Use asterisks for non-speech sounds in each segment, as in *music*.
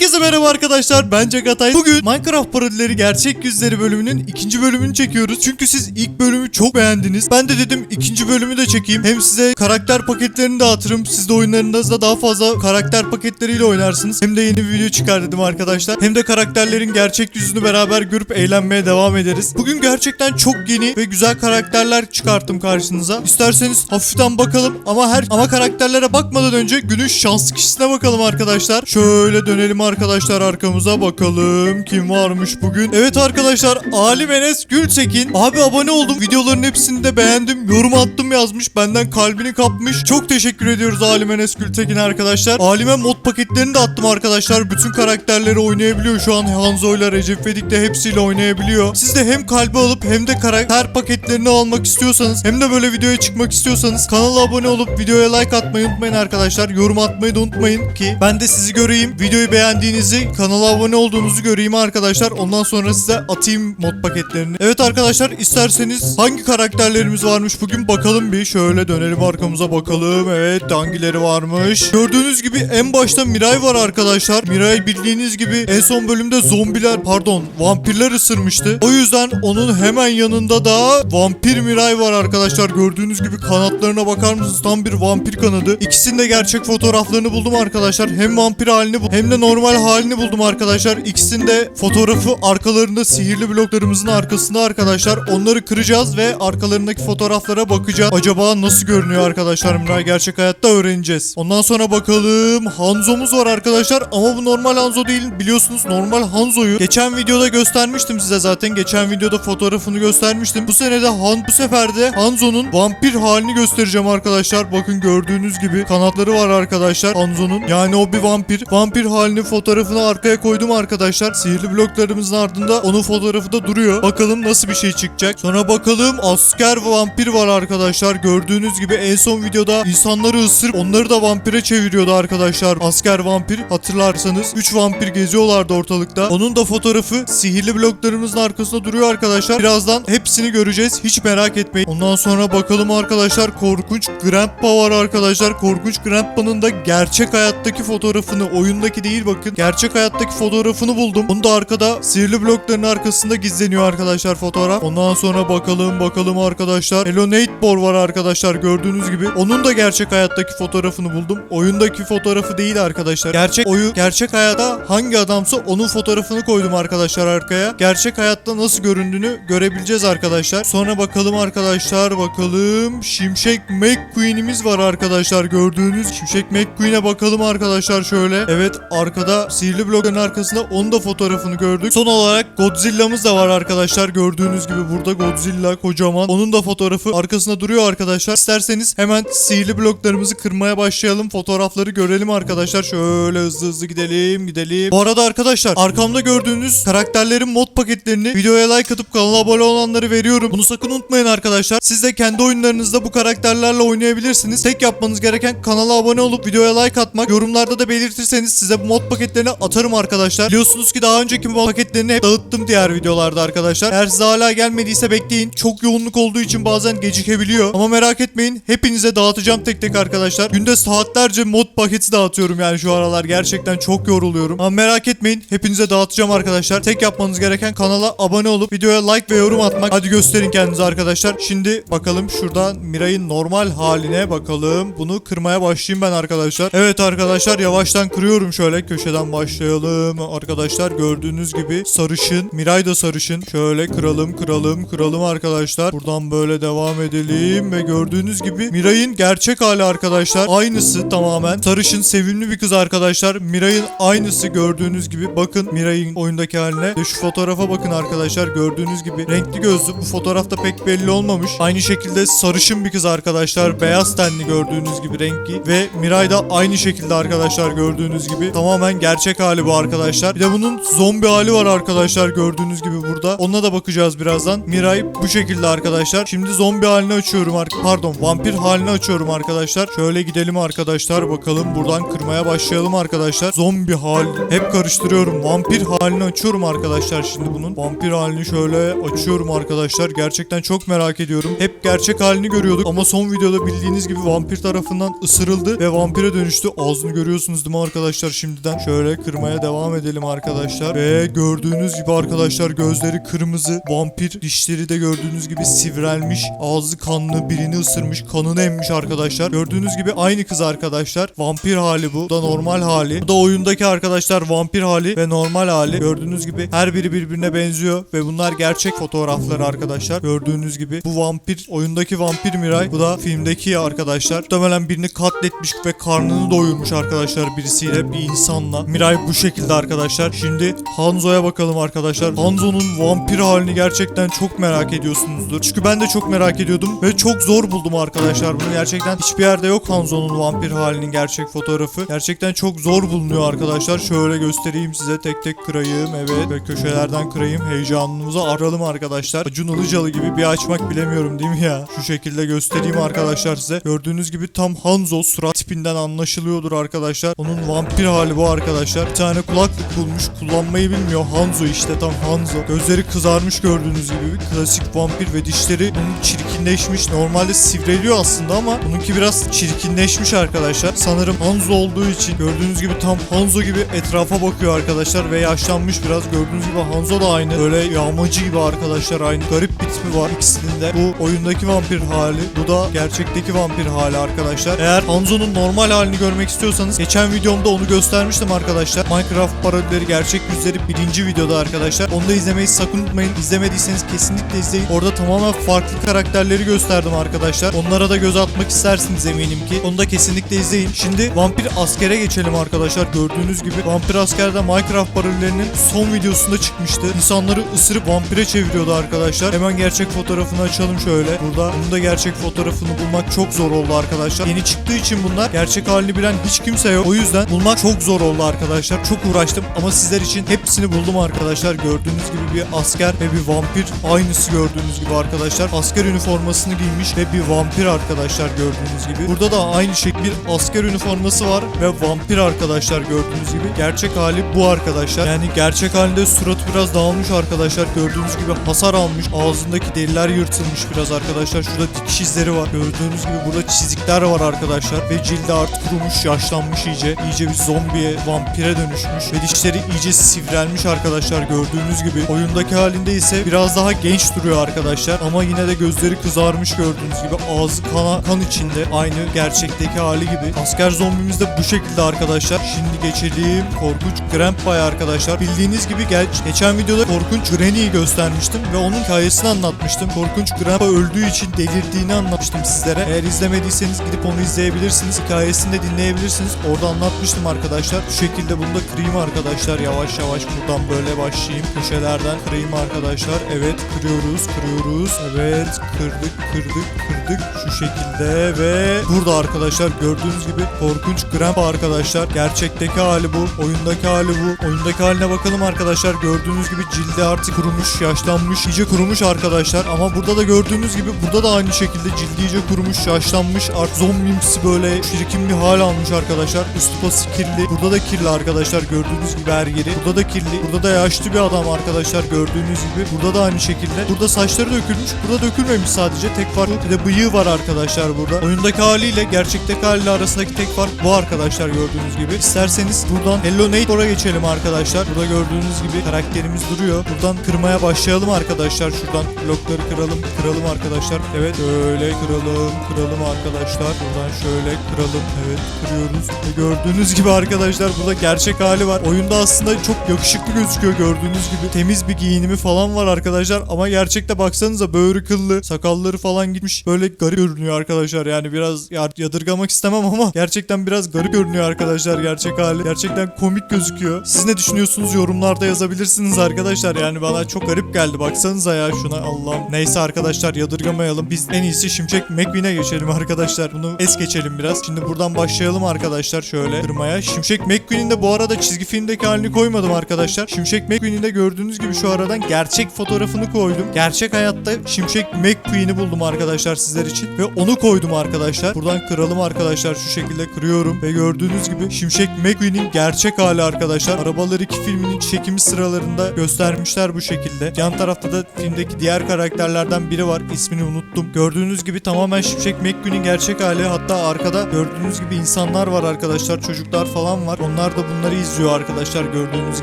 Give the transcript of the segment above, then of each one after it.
Herkese merhaba arkadaşlar ben Cagatay. Bugün Minecraft parodileri gerçek yüzleri bölümünün ikinci bölümünü çekiyoruz. Çünkü siz ilk bölümü çok beğendiniz. Ben de dedim ikinci bölümü de çekeyim. Hem size karakter paketlerini dağıtırım. Siz de oyunlarınızda daha fazla karakter paketleriyle oynarsınız. Hem de yeni bir video çıkar dedim arkadaşlar. Hem de karakterlerin gerçek yüzünü beraber görüp eğlenmeye devam ederiz. Bugün gerçekten çok yeni ve güzel karakterler çıkarttım karşınıza. İsterseniz hafiften bakalım ama her ama karakterlere bakmadan önce günün şanslı kişisine bakalım arkadaşlar. Şöyle dönelim arkadaşlar arkamıza bakalım kim varmış bugün. Evet arkadaşlar Ali Enes Gültekin. Abi abone oldum. Videoların hepsini de beğendim. Yorum attım yazmış. Benden kalbini kapmış. Çok teşekkür ediyoruz Ali Enes Gültekin arkadaşlar. Alime mod paketlerini de attım arkadaşlar. Bütün karakterleri oynayabiliyor şu an. Hanzo ile Recep Vedik de hepsiyle oynayabiliyor. Siz de hem kalbi alıp hem de karakter paketlerini almak istiyorsanız hem de böyle videoya çıkmak istiyorsanız kanala abone olup videoya like atmayı unutmayın arkadaşlar. Yorum atmayı da unutmayın ki ben de sizi göreyim. Videoyu beğendiğinizi, kanala abone olduğunuzu göreyim arkadaşlar. Ondan sonra size atayım mod paketlerini. Evet arkadaşlar isterseniz hangi karakterlerimiz varmış bugün bakalım bir. Şöyle dönelim arkamıza bakalım. Evet hangileri varmış. Gördüğünüz gibi en başta Miray var arkadaşlar. Miray bildiğiniz gibi en son bölümde zombiler pardon vampirler ısırmıştı. O yüzden onun hemen yanında da vampir Miray var arkadaşlar. Gördüğünüz gibi kanatlarına bakar mısınız? Tam bir vampir kanadı. İkisinin de gerçek fotoğraflarını buldum arkadaşlar. Hem vampir halini hem de normal halini buldum arkadaşlar. İkisinin de fotoğrafı arkalarında sihirli bloklarımızın arkasında arkadaşlar. Onları kıracağız ve arkalarındaki fotoğraflara bakacağız. Acaba nasıl görünüyor arkadaşlar Miray? Gerçek hayatta öğreneceğiz. Ondan sonra bakalım. Hanzo'muz var arkadaşlar ama bu normal Hanzo değil. Biliyorsunuz normal Hanzo'yu geçen videoda göstermiştim size zaten. Geçen videoda fotoğrafını göstermiştim. Bu sene de Han bu sefer de Hanzo'nun vampir halini göstereceğim arkadaşlar. Bakın gördüğünüz gibi kanatları var arkadaşlar Hanzo'nun. Yani o bir vampir. Vampir halini fotoğrafını arkaya koydum arkadaşlar. Sihirli bloklarımızın ardında onun fotoğrafı da duruyor. Bakalım nasıl bir şey çıkacak. Sonra bakalım asker vampir var arkadaşlar. Gördüğünüz gibi en son videoda insanları ısırıp onları da vampire çeviriyordu arkadaşlar. Asker vampir hatırlarsanız 3 vampir geziyorlardı ortalıkta. Onun da fotoğrafı sihirli bloklarımızın arkasında duruyor arkadaşlar. Birazdan hepsini göreceğiz. Hiç merak etmeyin. Ondan sonra bakalım arkadaşlar korkunç Grandpa var arkadaşlar. Korkunç Grandpa'nın da gerçek hayattaki fotoğrafını oyundaki değil bakın. Gerçek hayattaki fotoğrafını buldum. Onu da arkada sihirli blokların arkasında gizleniyor arkadaşlar fotoğraf. Ondan sonra bakalım bakalım arkadaşlar. Hello Nightbor var arkadaşlar gördüğünüz gibi. Onun da gerçek hayattaki fotoğrafını buldum. Oyundaki fotoğrafı değil arkadaşlar. Gerçek oyu gerçek hayatta hangi adamsa onun fotoğrafını koydum arkadaşlar arkaya. Gerçek hayatta nasıl göründüğünü görebileceğiz arkadaşlar. Sonra bakalım arkadaşlar bakalım. Şimşek McQueen'imiz var arkadaşlar gördüğünüz. Şimşek McQueen'e bakalım arkadaşlar şöyle. Evet arkada sihirli blokların arkasında onun da fotoğrafını gördük. Son olarak Godzilla'mız da var arkadaşlar. Gördüğünüz gibi burada Godzilla kocaman. Onun da fotoğrafı arkasında duruyor arkadaşlar. İsterseniz hemen sihirli bloklarımızı kırmaya başlayalım. Fotoğrafları görelim arkadaşlar. Şöyle hızlı hızlı gidelim gidelim. Bu arada arkadaşlar arkamda gördüğünüz karakterlerin mod paketlerini videoya like atıp kanala abone olanları veriyorum. Bunu sakın unutmayın arkadaşlar. Siz de kendi oyunlarınızda bu karakterlerle oynayabilirsiniz. Tek yapmanız gereken kanala abone olup videoya like atmak. Yorumlarda da belirtirseniz size bu mod paketlerini atarım arkadaşlar. Biliyorsunuz ki daha önceki paketlerini hep dağıttım diğer videolarda arkadaşlar. Eğer size hala gelmediyse bekleyin. Çok yoğunluk olduğu için bazen gecikebiliyor. Ama merak etmeyin. Hepinize dağıtacağım tek tek arkadaşlar. Günde saatlerce mod paketi dağıtıyorum yani şu aralar. Gerçekten çok yoruluyorum. Ama merak etmeyin. Hepinize dağıtacağım arkadaşlar. Tek yapmanız gereken kanala abone olup videoya like ve yorum atmak. Hadi gösterin kendinizi arkadaşlar. Şimdi bakalım şuradan Miray'ın normal haline bakalım. Bunu kırmaya başlayayım ben arkadaşlar. Evet arkadaşlar yavaştan kırıyorum şöyle. Köşeden başlayalım. Arkadaşlar gördüğünüz gibi sarışın. Miray da sarışın. Şöyle kıralım kıralım kıralım arkadaşlar. Buradan böyle devam edelim ve gördüğünüz gibi Miray'ın gerçek hali arkadaşlar. Aynısı tamamen. Sarışın sevimli bir kız arkadaşlar. Miray'ın aynısı gördüğünüz gibi. Bakın Miray'ın oyundaki haline. Ve şu fotoğrafa bakın arkadaşlar. Gördüğünüz gibi renkli gözlü. Bu fotoğrafta pek belli olmamış. Aynı şekilde sarışın bir kız arkadaşlar. Beyaz tenli gördüğünüz gibi renkli. Ve Miray da aynı şekilde arkadaşlar gördüğünüz gibi. Tamamen gerçek hali bu arkadaşlar. Bir de bunun zombi hali var arkadaşlar gördüğünüz gibi burada. Ona da bakacağız birazdan. Miray bu şekilde arkadaşlar. Şimdi zombi halini açıyorum. ar- Pardon vampir halini açıyorum arkadaşlar. Şöyle gidelim arkadaşlar. Bakalım buradan kırmaya başlayalım arkadaşlar. Zombi hal. Hep karıştırıyorum. Vampir halini açıyorum arkadaşlar şimdi bunun. Vampir halini şöyle açıyorum arkadaşlar. Gerçekten çok merak ediyorum. Hep gerçek halini görüyorduk ama son videoda bildiğiniz gibi vampir tarafından ısırıldı ve vampire dönüştü. Ağzını görüyorsunuz değil mi arkadaşlar şimdiden? Şöyle kırmaya devam edelim arkadaşlar. Ve gördüğünüz gibi arkadaşlar gözleri kırmızı. Vampir dişleri de gördüğünüz gibi sivrelmiş. Ağzı kanlı birini ısırmış. Kanını emmiş arkadaşlar. Gördüğünüz gibi aynı kız arkadaşlar. Vampir hali bu. Bu da normal hali. Bu da oyundaki arkadaşlar vampir hali ve normal hali. Gördüğünüz gibi her biri birbirine benziyor ve bunlar gerçek fotoğrafları arkadaşlar. Gördüğünüz gibi bu vampir oyundaki vampir Miray. Bu da filmdeki arkadaşlar. Muhtemelen birini katletmiş ve karnını doyurmuş arkadaşlar birisiyle bir insanla. Miray bu şekilde arkadaşlar. Şimdi Hanzo'ya bakalım arkadaşlar. Hanzo'nun vampir halini gerçekten çok merak ediyorsunuzdur. Çünkü ben de çok merak ediyordum ve çok zor buldum arkadaşlar. Bunu gerçekten hiçbir yerde yok Hanzo'nun vampir halinin gerçek fotoğrafı. Gerçekten çok zor bulunuyor arkadaşlar. Şöyle göstereyim size tek tek kırayım. Evet ve köşelerden kırayım. Heyecanımızı aralım arkadaşlar. Acun Ilıcalı gibi bir açmak bilemiyorum değil mi ya? Şu şekilde göstereyim arkadaşlar size. Gördüğünüz gibi tam Hanzo surat tipinden anlaşılıyordur arkadaşlar. Onun vampir hali bu arkadaşlar. Bir tane kulaklık bulmuş. Kullanmayı bilmiyor. Hanzo işte tam Hanzo. Gözleri kızarmış gördüğünüz gibi. Bir klasik vampir ve dişleri bunun çirkinleşmiş. Normalde sivreliyor aslında ama bununki biraz çirkinleşmiş arkadaşlar. Sanırım Hanzo olduğu için gördüğünüz gibi tam Hanzo gibi etrafa bakıyor arkadaşlar ve yaşlanmış biraz. Gördüğünüz gibi Hanzo da aynı. Böyle yağmacı gibi arkadaşlar aynı. Garip bir tipi var ikisinin de. Bu oyundaki vampir hali. Bu da gerçekteki vampir hali arkadaşlar. Eğer Hanzo'nun normal halini görmek istiyorsanız geçen videomda onu göstermiştim arkadaşlar. Minecraft parodileri gerçek yüzleri birinci videoda arkadaşlar. Onu da izlemeyi sakın unutmayın. İzlemediyseniz kesinlikle izleyin. Orada tamamen farklı karakterleri gösterdim arkadaşlar. Onlara da göz atmak istersiniz eminim ki. Onu da kesinlikle izleyin. Şimdi vampir askere geçelim arkadaşlar. Gördüğünüz gibi vampir askerde Minecraft parodilerinin son videosunda çıkmıştı. İnsanları ısırıp vampire çeviriyordu arkadaşlar. Hemen gerçek fotoğrafını açalım şöyle. Burada bunun da gerçek fotoğrafını bulmak çok zor oldu arkadaşlar. Yeni çıktığı için bunlar gerçek halini bilen hiç kimse yok. O yüzden bulmak çok zor oldu arkadaşlar. Çok uğraştım ama sizler için hepsini buldum arkadaşlar. Gördüğünüz gibi bir asker ve bir vampir aynısı gördüğünüz gibi arkadaşlar. Asker üniformasını giymiş ve bir vampir arkadaşlar gördüğünüz gibi. Burada da aynı şekilde bir asker üniforması var ve vampir arkadaşlar gördüğünüz gibi. Gerçek hali bu arkadaşlar. Yani gerçek halinde suratı biraz dağılmış arkadaşlar. Gördüğünüz gibi hasar almış. Ağzındaki deriler yırtılmış biraz arkadaşlar. Şurada dikiş izleri var. Gördüğünüz gibi burada çizikler var arkadaşlar. Ve cildi artık kurumuş, yaşlanmış iyice. İyice bir zombiye, vampire dönüşmüş. Ve dişleri iyice sivrelmiş arkadaşlar gördüğünüz gibi. Oyundaki halinde ise biraz daha genç duruyor arkadaşlar. Ama yine de gözleri kızarmış gördüğünüz gibi. Ağzı kana, kan içinde. Aynı gerçekteki hali gibi. Asker zombimiz de bu şekilde arkadaşlar. Şimdi geçelim. Korkunç Grandpa'ya arkadaşlar. Bildiğiniz gibi gel geçen videoda Korkunç Granny'yi göstermiştim. Ve onun hikayesini anlatmıştım. Korkunç Grandpa öldüğü için delirdiğini anlatmıştım sizlere. Eğer izlemediyseniz gidip onu izleyebilirsiniz. Hikayesini de dinleyebilirsiniz. Orada anlatmıştım arkadaşlar. Bu şekilde bunu da kırayım arkadaşlar. Yavaş yavaş buradan böyle başlayayım. Köşelerden kırayım arkadaşlar. Evet kırıyoruz kırıyoruz. Evet kırdık kırdık kırdık. Şu şekilde ve burada arkadaşlar gördüğünüz gibi korkunç Grandpa arkadaşlar. Gerçekteki hali bu. Oyundaki hali bu. Oyundaki haline bakalım arkadaşlar. Gördüğünüz gibi cildi artık kurumuş, yaşlanmış, iyice kurumuş arkadaşlar. Ama burada da gördüğünüz gibi burada da aynı şekilde cildi iyice kurumuş, yaşlanmış. Artık zombimsi böyle çirkin bir hal almış arkadaşlar. Üstü pası kirli. Burada da kirli arkadaşlar gördüğünüz gibi her yeri. Burada da kirli. Burada da yaşlı bir adam arkadaşlar gördüğünüz gibi. Burada da aynı şekilde. Burada saçları dökülmüş. Burada dökülmemiş sadece. Tek fark bir de bıyığı var arkadaşlar burada. Oyundaki haliyle gerçekteki haliyle arasındaki tek fark bu arkadaşlar gördüğünüz gibi. İsterseniz buradan Hello Neighbor'a geçelim arkadaşlar. Burada gördüğünüz gibi karakterimiz duruyor. Buradan kırmaya başlayalım arkadaşlar. Şuradan blokları kıralım. Kıralım arkadaşlar. Evet böyle kıralım. Kıralım arkadaşlar. Buradan şöyle kıralım. Evet kırıyoruz. Ve gördüğünüz gibi arkadaşlar burada gerçek hali var. Oyunda aslında çok yakışıklı gözüküyor gördüğünüz gibi. Temiz bir giyinimi falan var arkadaşlar. Ama gerçekte baksanıza böğrü kıllı. Sakalları falan gitmiş. Böyle garip görünüyor arkadaşlar. Yani biraz yadırgamak istemem ama *laughs* gerçekten biraz garip görünüyor arkadaşlar gerçek hali. Gerçekten komik gözüküyor. Siz ne düşünüyorsunuz yorumlarda yazabilirsiniz arkadaşlar. Yani bana çok garip geldi. Baksanıza ya şuna Allah'ım. Neyse arkadaşlar yadırgamayalım. Biz en iyisi Şimşek McQueen'e geçelim arkadaşlar. Bunu es geçelim biraz. Şimdi buradan başlayalım arkadaşlar şöyle kırmaya. Şimşek McQueen'in de bu arada çizgi filmdeki halini koymadım arkadaşlar. Şimşek McQueen'in de gördüğünüz gibi şu aradan gerçek fotoğrafını koydum. Gerçek hayatta Şimşek McQueen'i buldum arkadaşlar sizler için. Ve onu koydum arkadaşlar. Buradan kıralım arkadaşlar şu şekilde kırıyorum. Ve gördüğünüz gibi Şimşek McQueen'in gerçek hali arkadaşlar. Arabalar 2 filminin çekimi sıralarında göstermişler bu şekilde. Yan tarafta da filmdeki diğer karakterlerden biri var. İsmini unuttum. Gördüğünüz gibi tamamen Şimşek McQueen'in gerçek hali. Hatta arkada gördüğünüz gibi insanlar var arkadaşlar. Çocuklar falan var. Onlar da bunları izliyor arkadaşlar gördüğünüz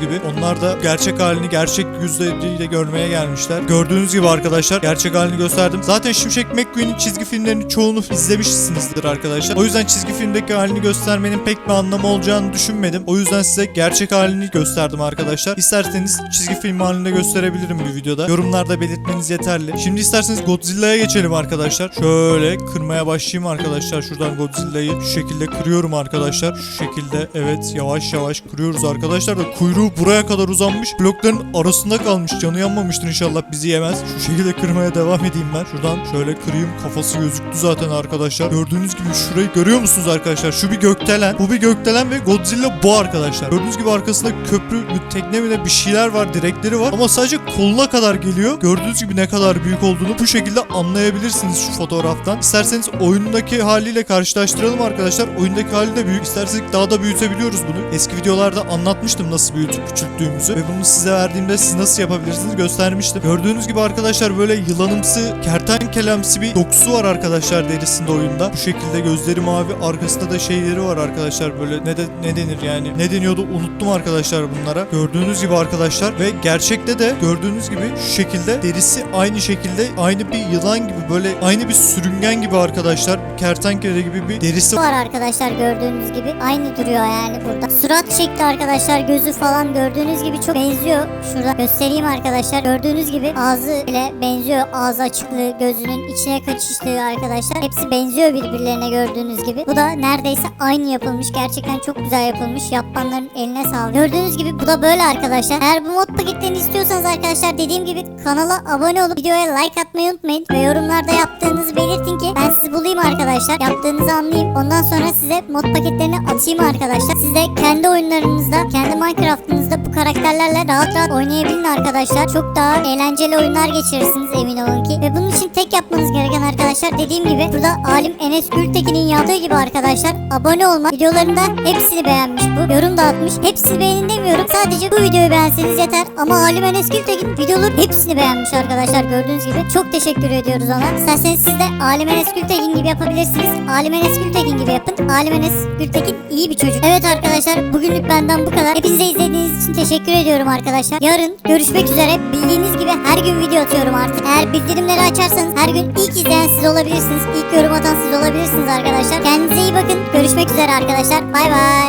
gibi. Onlar da gerçek halini gerçek yüzleriyle görmeye gelmişler. Gördüğünüz gibi arkadaşlar gerçek halini gösterdim. Zaten Şimşek McQueen'in çizgi filmlerinin çoğunu izlemişsinizdir arkadaşlar. O yüzden çizgi filmdeki halini göstermenin pek bir anlamı olacağını düşünmedim. O yüzden size gerçek halini gösterdim arkadaşlar. İsterseniz çizgi film halinde gösterebilirim bir videoda. Yorumlarda belirtmeniz yeterli. Şimdi isterseniz Godzilla'ya geçelim arkadaşlar. Şöyle kırmaya başlayayım arkadaşlar. Şuradan Godzilla'yı şu şekilde kırıyorum arkadaşlar. Şu şekilde evet yavaş yavaş kırıyoruz arkadaşlar da kuyruğu buraya kadar uzanmış. Blokların arasında kalmış. Canı yanmamıştır inşallah bizi yemez. Şu şekilde kırmaya devam edeyim ben. Şuradan şöyle kırayım. Kafası gözüktü zaten arkadaşlar. Gördüğünüz gibi şurayı görüyor musunuz arkadaşlar? Şu bir gökdelen. Bu bir gökdelen ve Godzilla bu arkadaşlar. Gördüğünüz gibi arkasında köprü, bir tekne mi ne bir şeyler var, direkleri var. Ama sadece koluna kadar geliyor. Gördüğünüz gibi ne kadar büyük olduğunu bu şekilde anlayabilirsiniz şu fotoğraftan. İsterseniz oyundaki haliyle karşılaştıralım arkadaşlar. Oyundaki hali de büyük. İsterseniz daha da büyütebiliyoruz bunu. Eski videolarda anlatmıştım nasıl büyütüp küçülttüğümüzü. Ve bunu size verdiğimde siz nasıl yapabilirsiniz göstermiştim. Gördüğünüz gibi arkadaşlar böyle yılanımsı, kertenkelemsi bir dokusu var arkadaşlar derisinde oyunda. Bu şekilde gözleri mavi, arkasında da şeyleri var arkadaşlar böyle ne de ne denir yani. Ne deniyordu unuttum arkadaşlar bunlara. Gördüğünüz gibi arkadaşlar ve gerçekte de gördüğünüz gibi şu şekilde derisi aynı şekilde aynı bir yılan gibi böyle aynı bir sürüngen gibi arkadaşlar. Kertenkele gibi bir derisi var arkadaşlar gördüğünüz gibi. Aynı duruyor yani burada. Surat şekli arkadaşlar gözü falan gördüğünüz gibi çok benziyor. Şurada göstereyim arkadaşlar. Gördüğünüz gibi ağzı bile benziyor. Ağzı açıklığı gözünün içine kaçıştığı arkadaşlar. Hepsi benziyor birbirlerine gördüğünüz gibi. Bu da neredeyse aynı yapılmış. Gerçekten çok güzel yapılmış. Yapanların eline sağlık. Gördüğünüz gibi bu da böyle arkadaşlar. Eğer bu mod paketlerini istiyorsanız arkadaşlar dediğim gibi kanala abone olup videoya like atmayı unutmayın. Ve yorumlarda yaptığınızı belirtin ki ben sizi bulayım arkadaşlar. Yaptığınızı anlayayım. Ondan sonra size mod paketlerini atayım arkadaşlar. Siz de kendi oyunlarınızda, kendi Minecraft'ınızda bu karakterlerle rahat rahat oynayabilin arkadaşlar. Çok daha eğlenceli oyunlar geçirirsiniz emin olun ki. Ve bunun için tek yapmanız gereken arkadaşlar dediğim gibi burada Alim Enes Gültekin'in yazdığı gibi arkadaşlar abone olmak. Videolarında hepsini beğenmiş bu. Yorum da atmış. Hepsini beğenin demiyorum. Sadece bu videoyu beğenseniz yeter. Ama Alim Enes Gültekin videoların hepsini beğenmiş arkadaşlar gördüğünüz gibi. Çok teşekkür ediyoruz ona. İsterseniz siz de Alim Enes Gültekin gibi yapabilirsiniz. Alim Enes Gültekin gibi yapın. Alim Enes Gültekin iyi bir çocuk. Evet arkadaşlar bugünlük benden bu kadar. Hepinize izlediğiniz için teşekkür ediyorum arkadaşlar. Yarın görüşmek üzere. Bildiğiniz gibi her gün video atıyorum artık. Eğer bildirimleri açarsanız her gün ilk izleyen siz olabilirsiniz. İlk yorum atan siz olabilirsiniz arkadaşlar. Kendinize iyi bakın. Görüşmek üzere arkadaşlar. Bay bay.